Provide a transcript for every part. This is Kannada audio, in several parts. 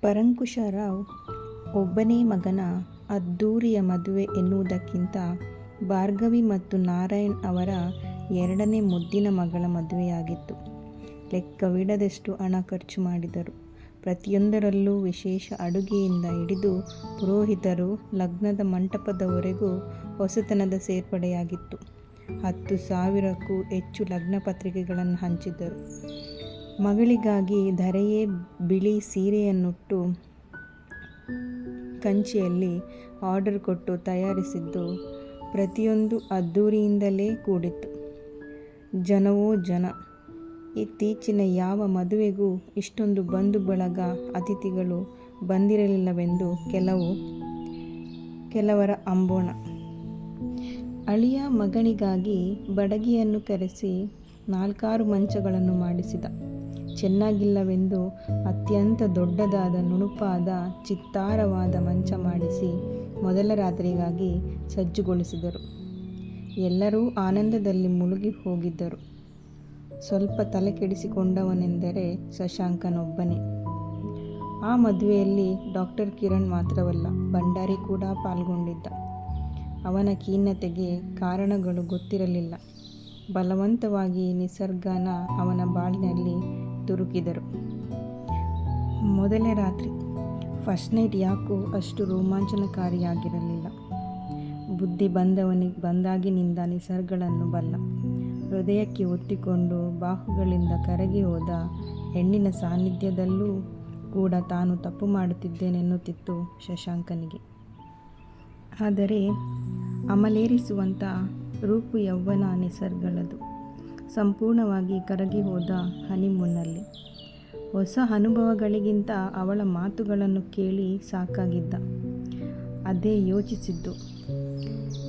ಪರಂಕುಶರಾವ್ ಒಬ್ಬನೇ ಮಗನ ಅದ್ಧೂರಿಯ ಮದುವೆ ಎನ್ನುವುದಕ್ಕಿಂತ ಭಾರ್ಗವಿ ಮತ್ತು ನಾರಾಯಣ್ ಅವರ ಎರಡನೇ ಮುದ್ದಿನ ಮಗಳ ಮದುವೆಯಾಗಿತ್ತು. ಲೆಕ್ಕವಿಡದಷ್ಟು ಹಣ ಖರ್ಚು ಮಾಡಿದರು. ಪ್ರತಿಯೊಂದರಲ್ಲೂ ವಿಶೇಷ ಅಡುಗೆಯಿಂದ ಹಿಡಿದು ಪುರೋಹಿತರು, ಲಗ್ನದ ಮಂಟಪದವರೆಗೂ ಹೊಸತನದ ಸೇರ್ಪಡೆಯಾಗಿತ್ತು. ಹತ್ತು ಸಾವಿರಕ್ಕೂ ಹೆಚ್ಚು ಲಗ್ನ ಪತ್ರಿಕೆಗಳನ್ನು ಹಂಚಿದರು. ಮಗಳಿಗಾಗಿ ಧರೆಯೇ ಬಿಳಿ ಸೀರೆಯನ್ನುಟ್ಟು ಕಂಚಿಯಲ್ಲಿ ಆರ್ಡರ್ ಕೊಟ್ಟು ತಯಾರಿಸಿದ್ದು ಪ್ರತಿಯೊಂದು ಅದ್ಧೂರಿಯಿಂದಲೇ ಕೂಡಿತ್ತು. ಜನವೋ ಜನ. ಇತ್ತೀಚಿನ ಯಾವ ಮದುವೆಗೂ ಇಷ್ಟೊಂದು ಬಂಧು ಬಳಗ, ಅತಿಥಿಗಳು ಬಂದಿರಲಿಲ್ಲವೆಂದು ಕೆಲವು ಕೆಲವರ ಅಂಬೋಣ. ಅಳಿಯ ಮಗಳಿಗಾಗಿ ಬಡಗಿಯನ್ನು ಕರೆಸಿ ನಾಲ್ಕಾರು ಮಂಚಗಳನ್ನು ಮಾಡಿಸಿದ. ಚೆನ್ನಾಗಿಲ್ಲವೆಂದು ಅತ್ಯಂತ ದೊಡ್ಡದಾದ, ನುಣುಪಾದ, ಚಿತ್ತಾರವಾದ ಮಂಚ ಮಾಡಿಸಿ ಮೊದಲ ರಾತ್ರಿಗಾಗಿ ಸಜ್ಜುಗೊಳಿಸಿದರು. ಎಲ್ಲರೂ ಆನಂದದಲ್ಲಿ ಮುಳುಗಿ ಹೋಗಿದ್ದರು. ಸ್ವಲ್ಪ ತಲೆಕೆಡಿಸಿಕೊಂಡವನೆಂದರೆ ಶಶಾಂಕನೊಬ್ಬನೇ. ಆ ಮದುವೆಯಲ್ಲಿ ಡಾಕ್ಟರ್ ಕಿರಣ್ ಮಾತ್ರವಲ್ಲ, ಭಂಡಾರಿ ಕೂಡ ಪಾಲ್ಗೊಂಡಿದ್ದ. ಅವನ ಖೀನತೆಗೆ ಕಾರಣಗಳು ಗೊತ್ತಿರಲಿಲ್ಲ. ಬಲವಂತವಾಗಿ ನಿಸರ್ಗನ ಅವನ ಬಾಳಿನಲ್ಲಿ ತುರುಕಿದರು. ಮೊದಲೇ ರಾತ್ರಿ, ಫಸ್ಟ್ ನೈಟ್ ಯಾಕೋ ಅಷ್ಟು ರೋಮಾಂಚನಕಾರಿಯಾಗಿರಲಿಲ್ಲ. ಬುದ್ಧಿ ಬಂದವನಿಗೆ ಬಂದಾಗಿನಿಂದ ನಿಸರ್ಗಳನ್ನು ಬಲ್ಲ. ಹೃದಯಕ್ಕೆ ಒತ್ತಿಕೊಂಡು ಬಾಹುಗಳಿಂದ ಕರಗಿ ಹೋದ ಹೆಣ್ಣಿನ ಸಾನ್ನಿಧ್ಯದಲ್ಲೂ ಕೂಡ ತಾನು ತಪ್ಪು ಮಾಡುತ್ತಿದ್ದೇನೆನ್ನುತ್ತಿತ್ತು ಶಶಾಂಕನಿಗೆ. ಆದರೆ ಅಮಲೇರಿಸುವಂಥ ರೂಪು ಯೌವ್ವನ ನಿಸರ್ಗಳದು. ಸಂಪೂರ್ಣವಾಗಿ ಕರಗಿ ಹೋದ ಹನಿಮೂನ್ನಲ್ಲಿ. ಹೊಸ ಅನುಭವಗಳಿಗಿಂತ ಅವಳ ಮಾತುಗಳನ್ನು ಕೇಳಿ ಸಾಕಾಗಿದ್ದ. ಅದೇ ಯೋಚಿಸಿದ್ದು.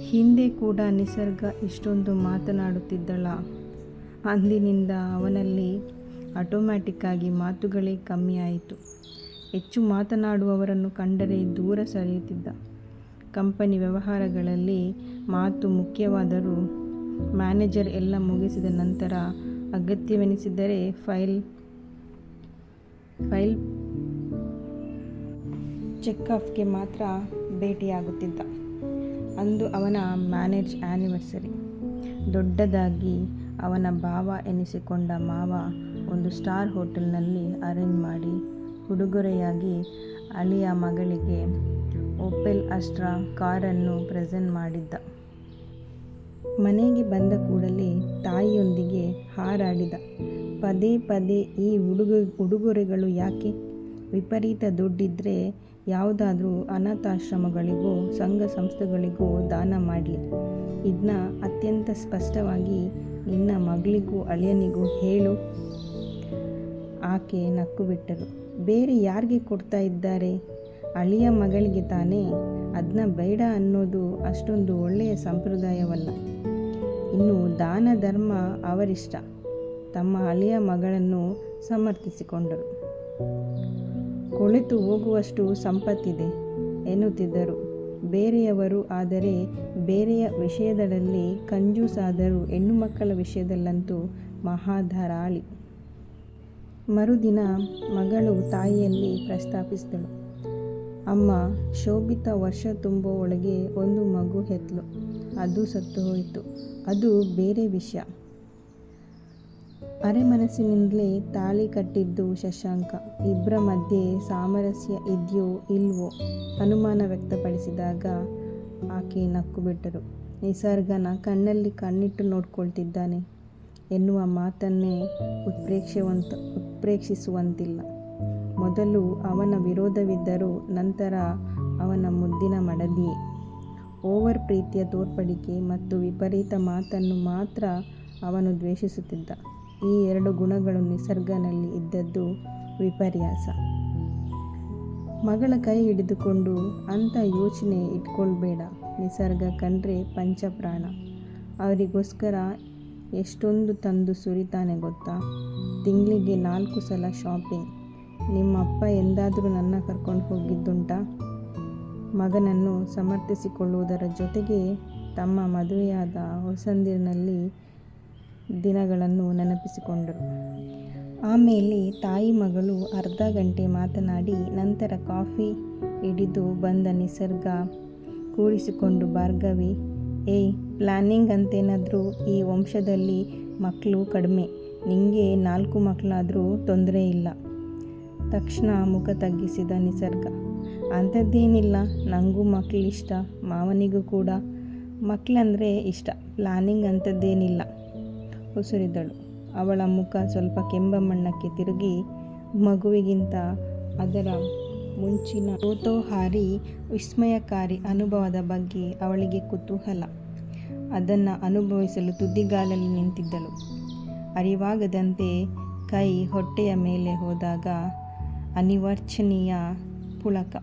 ಹಿಂದೆ ಕೂಡ ನಿಸರ್ಗ ಇಷ್ಟೊಂದು ಮಾತನಾಡುತ್ತಿದ್ದಳ ಅಂದಿನಿಂದ ಅವನಲ್ಲಿ ಆಟೋಮ್ಯಾಟಿಕ್ಕಾಗಿ ಮಾತುಗಳೇ ಕಮ್ಮಿಯಾಯಿತು. ಹೆಚ್ಚು ಮಾತನಾಡುವವರನ್ನು ಕಂಡರೆ ದೂರ ಸರಿಯುತ್ತಿದ್ದ. ಕಂಪನಿ ವ್ಯವಹಾರಗಳಲ್ಲಿ ಮಾತು ಮುಖ್ಯವಾದರೂ ಮ್ಯಾನೇಜರ್ ಎಲ್ಲ ಮುಗಿಸಿದ ನಂತರ ಅಗತ್ಯವೆನಿಸಿದರೆ ಫೈಲ್ ಫೈಲ್ ಚೆಕ್ಆಫ್ಗೆ ಮಾತ್ರ ಭೇಟಿಯಾಗುತ್ತಿದ್ದ. ಅಂದು ಅವನ ಮ್ಯಾನೇಜ್ ಆ್ಯನಿವರ್ಸರಿ ದೊಡ್ಡದಾಗಿ ಅವನ ಭಾವ ಎನಿಸಿಕೊಂಡ ಮಾವ ಒಂದು ಸ್ಟಾರ್ ಹೋಟೆಲ್ನಲ್ಲಿ ಅರೇಂಜ್ ಮಾಡಿ ಉಡುಗೊರೆಯಾಗಿ ಅಳಿಯ ಮಗಳಿಗೆ ಓಪೆಲ್ ಅಸ್ಟ್ರಾ ಕಾರನ್ನು ಪ್ರೆಸೆಂಟ್ ಮಾಡಿದ್ದ. ಮನೆಗೆ ಬಂದ ಕೂಡಲೇ ತಾಯಿಯೊಂದಿಗೆ ಹಾರಾಡಿದ. ಪದೇ ಪದೇ ಈ ಉಡುಗೊರೆಗಳು ಯಾಕೆ? ವಿಪರೀತ ದುಡ್ಡಿದ್ದರೆ ಯಾವುದಾದ್ರೂ ಅನಾಥಾಶ್ರಮಗಳಿಗೋ, ಸಂಘ ಸಂಸ್ಥೆಗಳಿಗೋ ದಾನ ಮಾಡಲಿ ಇದನ್ನ ಅತ್ಯಂತ ಸ್ಪಷ್ಟವಾಗಿ ನಿನ್ನ ಮಗಳಿಗೂ ಅಳಿಯನಿಗೂ ಹೇಳು. ಆಕೆ ನಕ್ಕು ಬಿಟ್ಟರು ಬೇರೆ ಯಾರಿಗೆ ಕೊಡ್ತಾ ಇದ್ದಾರೆ? ಅಳಿಯ ಮಗಳಿಗೆ ತಾನೇ. ಅದ್ನ ಬೇಡ ಅನ್ನೋದು ಅಷ್ಟೊಂದು ಒಳ್ಳೆಯ ಸಂಪ್ರದಾಯವಲ್ಲ. ಇನ್ನು ದಾನ ಧರ್ಮ ಅವರಿಷ್ಟ. ತಮ್ಮ ಅಳಿಯ ಮಗಳನ್ನು ಸಮರ್ಥಿಸಿಕೊಂಡರು. ಕೊಳೆತು ಹೋಗುವಷ್ಟು ಸಂಪತ್ತಿದೆ ಎನ್ನುತ್ತಿದ್ದರು ಬೇರೆಯವರು. ಆದರೆ ಬೇರೆಯ ವಿಷಯದಲ್ಲಿ ಕಂಜೂಸಾದರೂ ಹೆಣ್ಣುಮಕ್ಕಳ ವಿಷಯದಲ್ಲಂತೂ ಮಹಾಧಾರಾಳಿ. ಮರುದಿನ ಮಗಳು ತಾಯಿಯಲ್ಲಿ ಪ್ರಸ್ತಾಪಿಸಿದಳು. ಅಮ್ಮ, ಶೋಭಿತ ವರ್ಷ ತುಂಬೋ ಒಳಗೆ ಒಂದು ಮಗು ಹೆತ್ಲು ಅದು ಸತ್ತು ಹೋಯಿತು ಅದು ಬೇರೆ ವಿಷಯ ಅರೆ ಮನಸ್ಸಿನಿಂದಲೇ ತಾಳಿ ಕಟ್ಟಿದ್ದು ಶಶಾಂಕ. ಇಬ್ಬರ ಮಧ್ಯೆ ಸಾಮರಸ್ಯ ಇದೆಯೋ ಇಲ್ವೋ ಅನುಮಾನ ವ್ಯಕ್ತಪಡಿಸಿದಾಗ ಆಕೆ ನಕ್ಕು ಬಿಟ್ಟರು ನಿಸರ್ಗನ ಕಣ್ಣಲ್ಲಿ ಕಣ್ಣಿಟ್ಟು ನೋಡ್ಕೊಳ್ತಿದ್ದಾನೆ ಎನ್ನುವ ಮಾತನ್ನೇ ಉತ್ಪ್ರೇಕ್ಷಿಸುವಂತಿಲ್ಲ. ಮೊದಲು ಅವನ ವಿರೋಧವಿದ್ದರೂ ನಂತರ ಅವನ ಮುದ್ದಿನ ಮಡದಿ ಓವರ್ ಪ್ರೀತಿಯ ತೋರ್ಪಡಿಕೆ ಮತ್ತು ವಿಪರೀತ ಮಾತನ್ನು ಮಾತ್ರ ಅವನು ದ್ವೇಷಿಸುತ್ತಿದ್ದ. ಈ ಎರಡು ಗುಣಗಳು ನಿಸರ್ಗನಲ್ಲಿ ಇದ್ದದ್ದು ವಿಪರ್ಯಾಸ. ಮಗಳ ಕೈ ಹಿಡಿದುಕೊಂಡು ಅಂಥ ಯೋಚನೆ ಇಟ್ಕೊಳ್ಬೇಡ. ನಿಸರ್ಗ ಕಂಡ್ರೆ ಪಂಚಪ್ರಾಣ. ಅವರಿಗೋಸ್ಕರ ಎಷ್ಟೊಂದು ತಂದು ಸುರಿತಾನೆ ಗೊತ್ತಾ? ತಿಂಗಳಿಗೆ ನಾಲ್ಕು ಸಲ ಶಾಪಿಂಗ್. ನಿಮ್ಮಪ್ಪ ಎಂದಾದರೂ ನನ್ನ ಕರ್ಕೊಂಡು ಹೋಗಿದ್ದುಂಟ? ಮಗನನ್ನು ಸಮರ್ಥಿಸಿಕೊಳ್ಳುವುದರ ಜೊತೆಗೆ ತಮ್ಮ ಮದುವೆಯಾದ ಹೊಸಂದಿರಿನಲ್ಲಿ ದಿನಗಳನ್ನು ನೆನಪಿಸಿಕೊಂಡರು. ಆಮೇಲೆ ತಾಯಿ ಮಗಳು ಅರ್ಧ ಗಂಟೆ ಮಾತನಾಡಿ, ನಂತರ ಕಾಫಿ ಹಿಡಿದು ಬಂದ ನಿಸರ್ಗ ಕೂಡಿಸಿಕೊಂಡು, ಭಾರ್ಗವಿ, ಏಯ್ ಪ್ಲ್ಯಾನಿಂಗ್ ಅಂತೇನಾದರೂ ಈ ವಂಶದಲ್ಲಿ ಮಕ್ಕಳು ಕಡಿಮೆ. ನಿಂಗೆ ನಾಲ್ಕು ಮಕ್ಕಳಾದರೂ ತೊಂದರೆ ಇಲ್ಲ. ತಕ್ಷಣ ಮುಖ ತಗ್ಗಿಸಿದ ನಿಸರ್ಗ. ಅಂಥದ್ದೇನಿಲ್ಲ ನನಗೂ ಮಕ್ಕಳು ಇಷ್ಟ, ಮಾವನಿಗೂ ಕೂಡ. ಮಕ್ಕಳಂದರೆ ಇಷ್ಟ ಪ್ಲ್ಯಾನಿಂಗ್ ಅಂಥದ್ದೇನಿಲ್ಲ. ಉಸಿರಿದಳು ಅವಳ ಮುಖ ಸ್ವಲ್ಪ ಕೆಂಬಮ್ಮಣ್ಣಕ್ಕೆ ತಿರುಗಿ ಮಗುವಿಗಿಂತ ಅದರ ಮುಂಚಿನ ಹಾರಿ ವಿಸ್ಮಯಕಾರಿ ಅನುಭವದ ಬಗ್ಗೆ ಅವಳಿಗೆ ಕುತೂಹಲ. ಅದನ್ನು ಅನುಭವಿಸಲು ತುದಿಗಾಲಲ್ಲಿ ನಿಂತಿದ್ದಳು. ಅರಿವಾಗದಂತೆ ಕೈ ಹೊಟ್ಟೆಯ ಮೇಲೆ ಹೋದಾಗ ಅನಿವಾರ್ಚನೀಯ ಪುಳಕ.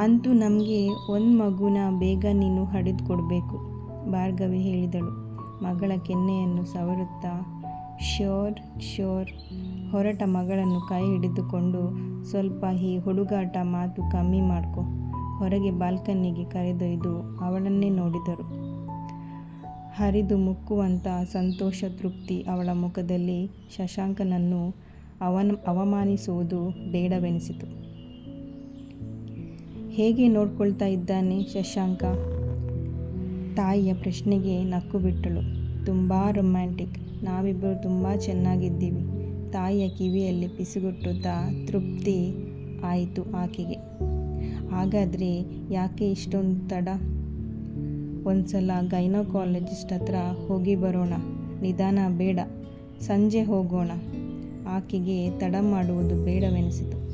ಅಂತೂ ನಮಗೆ ಒಂದು ಮಗುನ ಬೇಗ ನೀನು ಹಡಿದು ಕೊಡಬೇಕು ಭಾರ್ಗವಿ ಹೇಳಿದಳು. ಮಗಳ ಕೆನ್ನೆಯನ್ನು ಸವರುತ್ತಾ, ಶ್ಯೋರ್ ಶ್ಯೋರ್, ಹೊರಟ ಮಗಳನ್ನು ಕೈ ಹಿಡಿದುಕೊಂಡು, ಸ್ವಲ್ಪ ಈ ಹುಡುಗಾಟ ಮಾತು ಕಮ್ಮಿ ಮಾಡ್ಕೊ, ಹೊರಗೆ ಬಾಲ್ಕನಿಗೆ ಕರೆದೊಯ್ದು ಅವಳನ್ನೇ ನೋಡಿದರು. ಹರಿದು ಮುಕ್ಕುವಂಥ ಸಂತೋಷ ತೃಪ್ತಿ ಅವಳ ಮುಖದಲ್ಲಿ ಶಶಾಂಕನನ್ನು ಅವನ ಅವಮಾನಿಸುವುದು ಬೇಡವೆನಿಸಿತು. ಹೇಗೆ ನೋಡ್ಕೊಳ್ತಾ ಇದ್ದಾನೆ ಶಶಾಂಕ? ತಾಯಿಯ ಪ್ರಶ್ನೆಗೆ ನಕ್ಕು ಬಿಟ್ಟಳು ತುಂಬ ರೊಮ್ಯಾಂಟಿಕ್ ನಾವಿಬ್ಬರು ತುಂಬ ಚೆನ್ನಾಗಿದ್ದೀವಿ. ತಾಯಿಯ ಕಿವಿಯಲ್ಲಿ ಪಿಸುಗುಟ್ಟುತ್ತಾ ತೃಪ್ತಿ ಆಯಿತು ಆಕೆಗೆ. ಹಾಗಾದರೆ ಯಾಕೆ ಇಷ್ಟೊಂದು ತಡ? ಒಂದು ಸಲ ಗೈನೋಕಾಲಜಿಸ್ಟ್ ಹತ್ರ ಹೋಗಿ ಬರೋಣ. ನಿಧಾನ ಬೇಡ. ಸಂಜೆ ಹೋಗೋಣ. ಆಕೆಗೆ ತಡ ಮಾಡುವುದು ಬೇಡವೆನಿಸಿತು.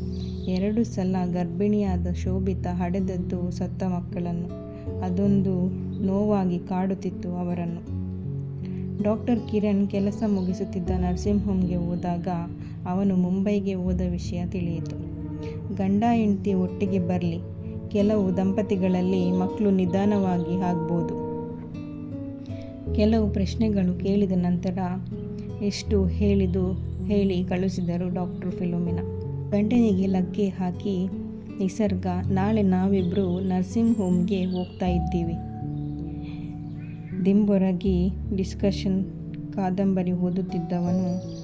ಎರಡು ಸಲ ಗರ್ಭಿಣಿಯಾದ ಶೋಭಿತ ಹಡೆದದ್ದು ಸತ್ತ ಮಕ್ಕಳನ್ನು. ಅದೊಂದು ನೋವಾಗಿ ಕಾಡುತ್ತಿತ್ತು ಅವರನ್ನು. ಡಾಕ್ಟರ್ ಕಿರಣ್ ಕೆಲಸ ಮುಗಿಸುತ್ತಿದ್ದ ನರ್ಸಿಂಗ್ ಹೋಮ್ಗೆ ಹೋದಾಗ ಅವನು ಮುಂಬೈಗೆ ಹೋದ ವಿಷಯ ತಿಳಿಯಿತು. ಗಂಡ ಹೆಂಡತಿ ಒಟ್ಟಿಗೆ ಬರಲಿ. ಕೆಲವು ದಂಪತಿಗಳಲ್ಲಿ ಮಕ್ಕಳು ನಿಧಾನವಾಗಿ ಆಗ್ಬೋದು. ಕೆಲವು ಪ್ರಶ್ನೆಗಳು ಕೇಳಿದ ನಂತರ ಎಷ್ಟು ಹೇಳಿದು ಹೇಳಿ ಕಳುಹಿಸಿದರು ಡಾಕ್ಟರ್ ಫಿಲೋಮಿನ. ಗಂಟನಿಗೆ ಲಗ್ಗೆ ಹಾಕಿ ನಿಸರ್ಗ, ನಾಳೆ ನಾವಿಬ್ಬರು ನರ್ಸಿಂಗ್ ಹೋಮ್ಗೆ ಹೋಗ್ತಾ ಇದ್ದೀವಿ. ದಿಂಬೊರಗಿ ಡಿಸ್ಕಷನ್ ಕಾದಂಬರಿ ಓದುತ್ತಿದ್ದವನು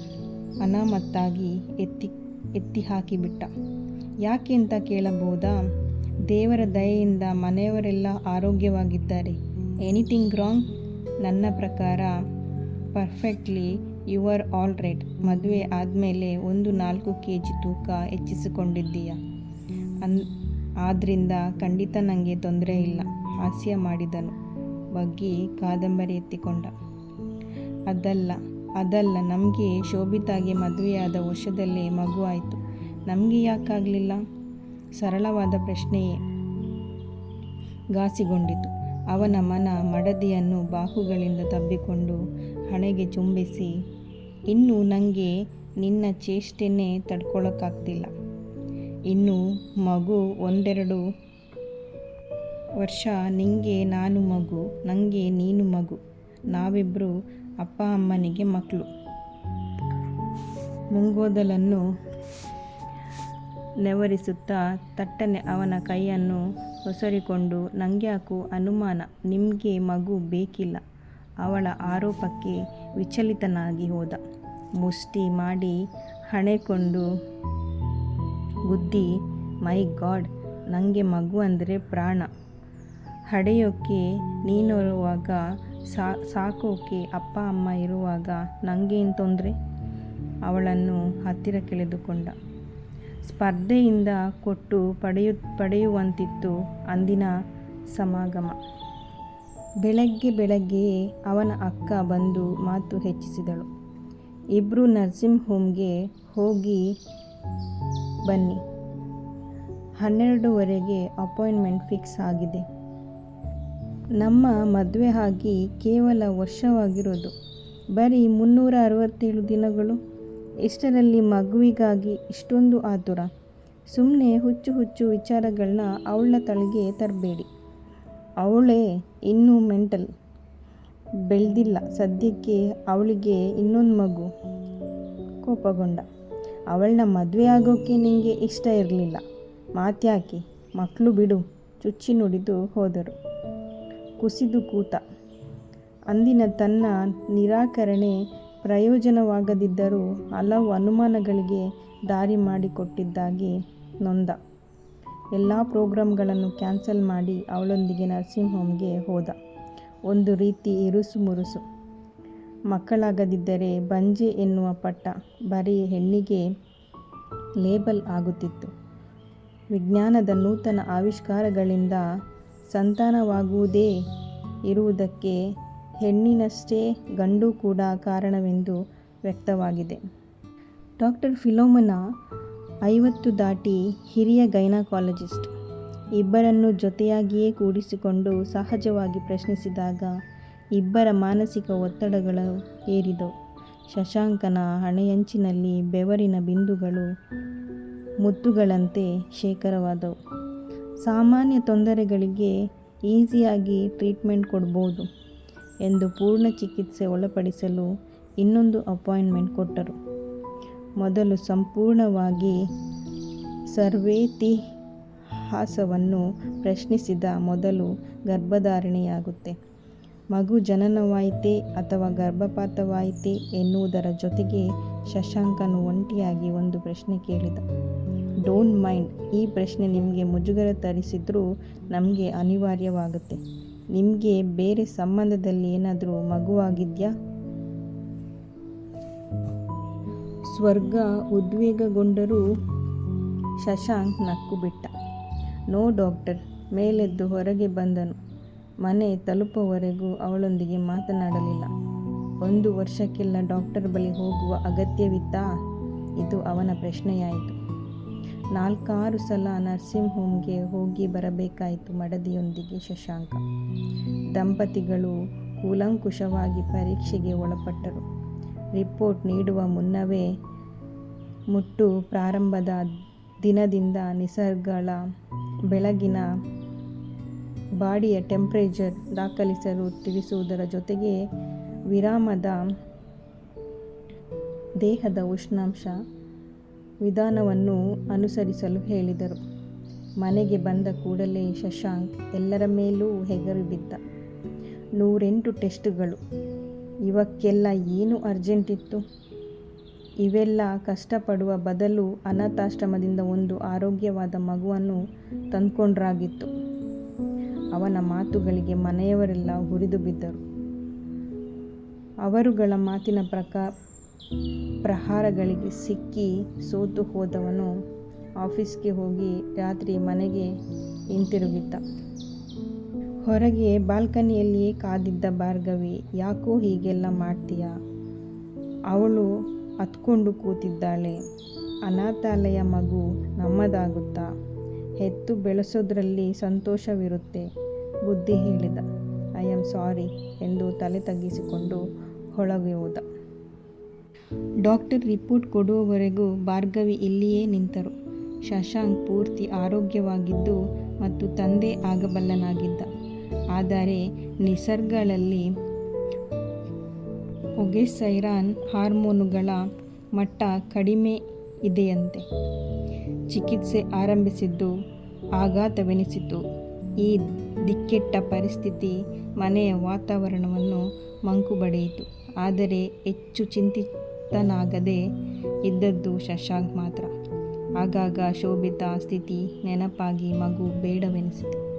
ಅನಾಮತ್ತಾಗಿ ಎತ್ತಿ ಎತ್ತಿ ಹಾಕಿಬಿಟ್ಟ. ಯಾಕೆ ಅಂತ ಕೇಳಬಹುದಾ? ದೇವರ ದಯೆಯಿಂದ ಮನೆಯವರೆಲ್ಲ ಆರೋಗ್ಯವಾಗಿದ್ದಾರೆ. Anything wrong? ನನ್ನ ಪ್ರಕಾರ perfectly you are all right ಮದುವೆ ಆದಮೇಲೆ ಒಂದು ನಾಲ್ಕು ಕೆ ಜಿ ತೂಕ ಹೆಚ್ಚಿಸಿಕೊಂಡಿದ್ದೀಯ? ಅನ್ ಆದ್ದರಿಂದ ಖಂಡಿತ ನನಗೆ ತೊಂದರೆ ಇಲ್ಲ, ಹಾಸ್ಯ ಮಾಡಿದನು ಬಗ್ಗಿ ಕಾದಂಬರಿ ಎತ್ತಿಕೊಂಡ. ಅದಲ್ಲ ಅದಲ್ಲ, ನಮಗೆ ಶೋಭಿತಾಗೆ ಮದುವೆಯಾದ ವರ್ಷದಲ್ಲೇ ಮಗು ಆಯಿತು. ನಮಗೆ ಯಾಕಾಗಲಿಲ್ಲ? ಸರಳವಾದ ಪ್ರಶ್ನೆಯೇ ಘಾಸಿಗೊಂಡಿತು. ಅವನ ಮನ ಮಡದಿಯನ್ನು ಬಾಹುಗಳಿಂದ ತಬ್ಬಿಕೊಂಡು ಹಣೆಗೆ ಚುಂಬಿಸಿ, ಇನ್ನು ನನಗೆ ನಿನ್ನ ಚೇಷ್ಟೆನೇ ತಡ್ಕೊಳ್ಳೋಕ್ಕಾಗ್ತಿಲ್ಲ ಇನ್ನು ಮಗು ಒಂದೆರಡು ವರ್ಷ ನಿಂಗೆ ನಾನು ಮಗು ನನಗೆ ನೀನು ಮಗು ನಾವಿಬ್ಬರು ಅಪ್ಪ ಅಮ್ಮನಿಗೆ ಮಕ್ಕಳು ಮುಂಗೋದಲನ್ನು ನೆವರಿಸುತ್ತಾ ತಟ್ಟನೆ ಅವನ ಕೈಯನ್ನು ಹೊಸರಿಕೊಂಡು ನಂಗ್ಯಾಕು ಅನುಮಾನ, ನಿಮಗೆ ಮಗು ಬೇಕಿಲ್ಲ. ಅವಳ ಆರೋಪಕ್ಕೆ ವಿಚಲಿತನಾಗಿ ಹೋದ. ಮುಷ್ಟಿ ಮಾಡಿ ಹಣೆಕೊಂಡು ಗುದ್ದಿ, ಮೈ ಗಾಡ್ ನನಗೆ ಮಗು ಅಂದರೆ ಪ್ರಾಣ. ಹಡೆಯೋಕ್ಕೆ ನೀನಿರುವಾಗ ಸಾ, ಸಾಕೋಕೆ ಅಪ್ಪ, ಅಮ್ಮ ಇರುವಾಗ ನನಗೇನು ತೊಂದರೆ? ಅವಳನ್ನು ಹತ್ತಿರ ಕೆಳೆದುಕೊಂಡ. ಸ್ಪರ್ಧೆಯಿಂದ ಕೊಟ್ಟು ಪಡೆಯು, ಪಡೆಯುವಂತಿತ್ತು ಅಂದಿನ ಸಮಾಗಮ. ಬೆಳಗ್ಗೆ ಬೆಳಗ್ಗೆಯೇ ಅವನ ಅಕ್ಕ ಬಂದು ಮಾತು ಹೆಚ್ಚಿಸಿದಳು. ಇಬ್ಬರು ನರ್ಸಿಂಗ್ ಹೋಮ್ಗೆ ಹೋಗಿ ಬನ್ನಿ. ಹನ್ನೆರಡುವರೆಗೆ ಅಪಾಯಿಂಟ್ಮೆಂಟ್ ಫಿಕ್ಸ್ ಆಗಿದೆ. ನಮ್ಮ ಮದುವೆ ಆಗಿ ಕೇವಲ ವರ್ಷವಾಗಿರೋದು. ಬರೀ ಮುನ್ನೂರ ಅರವತ್ತೇಳು ದಿನಗಳು. ಇಷ್ಟರಲ್ಲಿ ಮಗುವಿಗಾಗಿ ಇಷ್ಟೊಂದು ಆತುರ. ಸುಮ್ಮನೆ ಹುಚ್ಚು ಹುಚ್ಚು ವಿಚಾರಗಳನ್ನ ಅವಳ ತಲೆಗೆ ತರಬೇಡಿ. ಅವಳೇ ಇನ್ನೂ ಮೆಂಟಲ್. ಬೆಳೆದಿಲ್ಲ. ಸದ್ಯಕ್ಕೆ ಅವಳಿಗೆ ಇನ್ನೊಂದು ಮಗು. ಕೋಪಗೊಂಡ. ಅವಳನ್ನ ಮದುವೆ ಆಗೋಕ್ಕೆ ನಿಮಗೆ ಇಷ್ಟ ಇರಲಿಲ್ಲ. ಮಾತ್ಯಾಕೆ? ಮಕ್ಕಳು ಬಿಡು. ಚುಚ್ಚಿ ನುಡಿದು ಹೋದರು. ಕುಸಿದು ಕೂತ. ಅಂದಿನ ತನ್ನ ನಿರಾಕರಣೆ ಪ್ರಯೋಜನವಾಗದಿದ್ದರೂ ಹಲವು ಅನುಮಾನಗಳಿಗೆ ದಾರಿ ಮಾಡಿಕೊಟ್ಟಿದ್ದಾಗಿ ನೊಂದ. ಎಲ್ಲ ಪ್ರೋಗ್ರಾಮ್ಗಳನ್ನು ಕ್ಯಾನ್ಸಲ್ ಮಾಡಿ ಅವಳೊಂದಿಗೆ ನರ್ಸಿಂಗ್ ಹೋಮ್ಗೆ ಹೋದ. ಒಂದು ರೀತಿ ಇರುಸು ಮುರುಸು. ಮಕ್ಕಳಾಗದಿದ್ದರೆ ಬಂಜೆ ಎನ್ನುವ ಪಟ್ಟ ಬರೀ ಹೆಣ್ಣಿಗೆ ಲೇಬಲ್ ಆಗುತ್ತಿತ್ತು. ವಿಜ್ಞಾನದ ನೂತನ ಆವಿಷ್ಕಾರಗಳಿಂದ ಸಂತಾನವಾಗುವುದೇ ಇರುವುದಕ್ಕೆ ಹೆಣ್ಣಿನಷ್ಟೇ ಗಂಡು ಕೂಡ ಕಾರಣವೆಂದು ವ್ಯಕ್ತವಾಗಿದೆ. ಡಾಕ್ಟರ್ ಫಿಲೋಮನಾ ಐವತ್ತು ದಾಟಿ ಹಿರಿಯ ಗೈನಕಾಲಜಿಸ್ಟ್. ಇಬ್ಬರನ್ನು ಜೊತೆಯಾಗಿಯೇ ಕೂಡಿಸಿಕೊಂಡು ಸಹಜವಾಗಿ ಪ್ರಶ್ನಿಸಿದಾಗ ಇಬ್ಬರ ಮಾನಸಿಕ ಒತ್ತಡಗಳು ಏರಿದವು. ಶಶಾಂಕನ ಹಣೆಯಂಚಿನಲ್ಲಿ ಬೆವರಿನ ಬಿಂದುಗಳು ಮುತ್ತುಗಳಂತೆ ಶೇಖರವಾದವು. ಸಾಮಾನ್ಯ ತೊಂದರೆಗಳಿಗೆ ಈಸಿಯಾಗಿ ಟ್ರೀಟ್ಮೆಂಟ್ ಕೊಡ್ಬೋದು ಎಂದು ಪೂರ್ಣ ಚಿಕಿತ್ಸೆ ಒಳಪಡಿಸಲು ಇನ್ನೊಂದು ಅಪಾಯಿಂಟ್ಮೆಂಟ್ ಕೊಟ್ಟರು. ಮೊದಲು ಸಂಪೂರ್ಣವಾಗಿ ಸರ್ವೇತಿಹಾಸವನ್ನು ಪ್ರಶ್ನಿಸಿದ ಮೊದಲು ಗರ್ಭಧಾರಣೆಯಾಗುತ್ತೆ. ಮಗು ಜನನವಾಯಿತೇ ಅಥವಾ ಗರ್ಭಪಾತವಾಯಿತೇ ಎನ್ನುವುದರ ಜೊತೆಗೆ ಶಶಾಂಕನು ಒಂಟಿಯಾಗಿ ಒಂದು ಪ್ರಶ್ನೆ ಕೇಳಿದ. ಡೋಂಟ್ ಮೈಂಡ್, ಈ ಪ್ರಶ್ನೆ ನಿಮಗೆ ಮುಜುಗರ ತರಿಸಿದ್ರೂ ನಮಗೆ ಅನಿವಾರ್ಯವಾಗುತ್ತೆ. ನಿಮಗೆ ಬೇರೆ ಸಂಬಂಧದಲ್ಲಿ ಏನಾದರೂ ಮಗುವಾಗಿದೆಯಾ? ಸ್ವರ್ಗ ಉದ್ವೇಗಗೊಂಡರೂ ಶಶಾಂಕ್ ನಕ್ಕು ಬಿಟ್ಟ ನೋ ಡಾಕ್ಟರ್, ಮೇಲೆದ್ದು ಹೊರಗೆ ಬಂದನು. ಮನೆ ತಲುಪುವವರೆಗೂ ಅವಳೊಂದಿಗೆ ಮಾತನಾಡಲಿಲ್ಲ. ಒಂದು ವರ್ಷಕ್ಕೆಲ್ಲ ಡಾಕ್ಟರ್ ಬಳಿ ಹೋಗುವ ಅಗತ್ಯವಿತ್ತಾ? ಇದು ಅವನ ಪ್ರಶ್ನೆಯಾಯಿತು. ನಾಲ್ಕಾರು ಸಲ ನರ್ಸಿಂಗ್ ಹೋಮ್ಗೆ ಹೋಗಿ ಬರಬೇಕಾಯಿತು ಮಡದಿಯೊಂದಿಗೆ ಶಶಾಂಕ. ದಂಪತಿಗಳು ಕೂಲಂಕುಷವಾಗಿ ಪರೀಕ್ಷೆಗೆ ಒಳಪಟ್ಟರು. ರಿಪೋರ್ಟ್ ನೀಡುವ ಮುನ್ನವೇ ಮುಟ್ಟು ಪ್ರಾರಂಭದ ದಿನದಿಂದ ನಿಸರ್ಗಳ ಬೆಳಗಿನ ಬಾಡಿಯ ಟೆಂಪ್ರೇಚರ್ ದಾಖಲಿಸಲು ತಿಳಿಸುವುದರ ಜೊತೆಗೆ ವಿರಾಮದ ದೇಹದ ಉಷ್ಣಾಂಶ ವಿಧಾನವನ್ನು ಅನುಸರಿಸಲು ಹೇಳಿದರು. ಮನೆಗೆ ಬಂದ ಕೂಡಲೇ ಶಶಾಂಕ್ ಎಲ್ಲರ ಮೇಲೂ ಹೆಗರು ಬಿದ್ದ. ನೂರೆಂಟು ಟೆಸ್ಟ್ಗಳು ಇವಕ್ಕೆಲ್ಲ ಏನು ಅರ್ಜೆಂಟ್ ಇತ್ತು ಇವೆಲ್ಲ ಕಷ್ಟಪಡುವ ಬದಲು ಅನಾಥಾಶ್ರಮದಿಂದ ಒಂದು ಆರೋಗ್ಯವಾದ ಮಗುವನ್ನು ತಂದ್ಕೊಂಡ್ರಾಗಿತ್ತು. ಅವನ ಮಾತುಗಳಿಗೆ ಮನೆಯವರೆಲ್ಲ ಹುರಿದು ಬಿದ್ದರು. ಅವರುಗಳ ಮಾತಿನ ಪ್ರಕಾ, ಪ್ರಹಾರಗಳಿಗೆ ಸಿಕ್ಕಿ ಸೋತು ಹೋದವನು ಆಫೀಸ್ಗೆ ಹೋಗಿ ರಾತ್ರಿ ಮನೆಗೆ ಹಿಂತಿರುಗಿದ್ದ. ಹೊರಗೆ ಬಾಲ್ಕನಿಯಲ್ಲಿಯೇ ಕಾದಿದ್ದ ಭಾರ್ಗವಿ, ಯಾಕೋ ಹೀಗೆಲ್ಲ ಮಾಡ್ತೀಯ? ಅವಳು ಹತ್ಕೊಂಡು ಕೂತಿದ್ದಾಳೆ. ಅನಾಥಾಲಯ ಮಗು ನಮ್ಮದಾಗುತ್ತಾ? ಹೆತ್ತು ಬೆಳೆಸೋದ್ರಲ್ಲಿ ಸಂತೋಷವಿರುತ್ತೆ, ಬುದ್ಧಿ ಹೇಳಿದ. ಐ ಆಮ್ ಸಾರಿ, ಎಂದು ತಲೆ ತಗ್ಗಿಸಿಕೊಂಡು ಒಳಗೆ ಹೋದ. ಡಾಕ್ಟರ್ ರಿಪೋರ್ಟ್ ಕೊಡುವವರೆಗೂ ಭಾರ್ಗವಿ ಇಲ್ಲಿಯೇ ನಿಂತರು. ಶಶಾಂಕ್ ಪೂರ್ತಿ ಆರೋಗ್ಯವಾಗಿದ್ದು ಮತ್ತು ತಂದೆ ಆಗಬಲ್ಲನಾಗಿದ್ದ. ಆದರೆ ನಿಸರ್ಗಗಳಲ್ಲಿ ಒಗೆಸೈರಾನ್ ಹಾರ್ಮೋನುಗಳ ಮಟ್ಟ ಕಡಿಮೆ ಇದೆಯಂತೆ. ಚಿಕಿತ್ಸೆ ಆರಂಭಿಸಿದ್ದು ಆಘಾತವೆನಿಸಿತು. ಈ ದಿಕ್ಕೆಟ್ಟ ಪರಿಸ್ಥಿತಿ ಮನೆಯ ವಾತಾವರಣವನ್ನು ಮಂಕು ಬಡಿಯಿತು. ಆದರೆ ಹೆಚ್ಚು ಚಿಂತಿತನಾಗದೆ ಇದ್ದದ್ದು ಶಶಾಂಕ್ ಮಾತ್ರ. ಆಗಾಗ ಶೋಭಿತ ಸ್ಥಿತಿ ನೆನಪಾಗಿ ಮಗು ಬೇಡವೆನಿಸಿತು.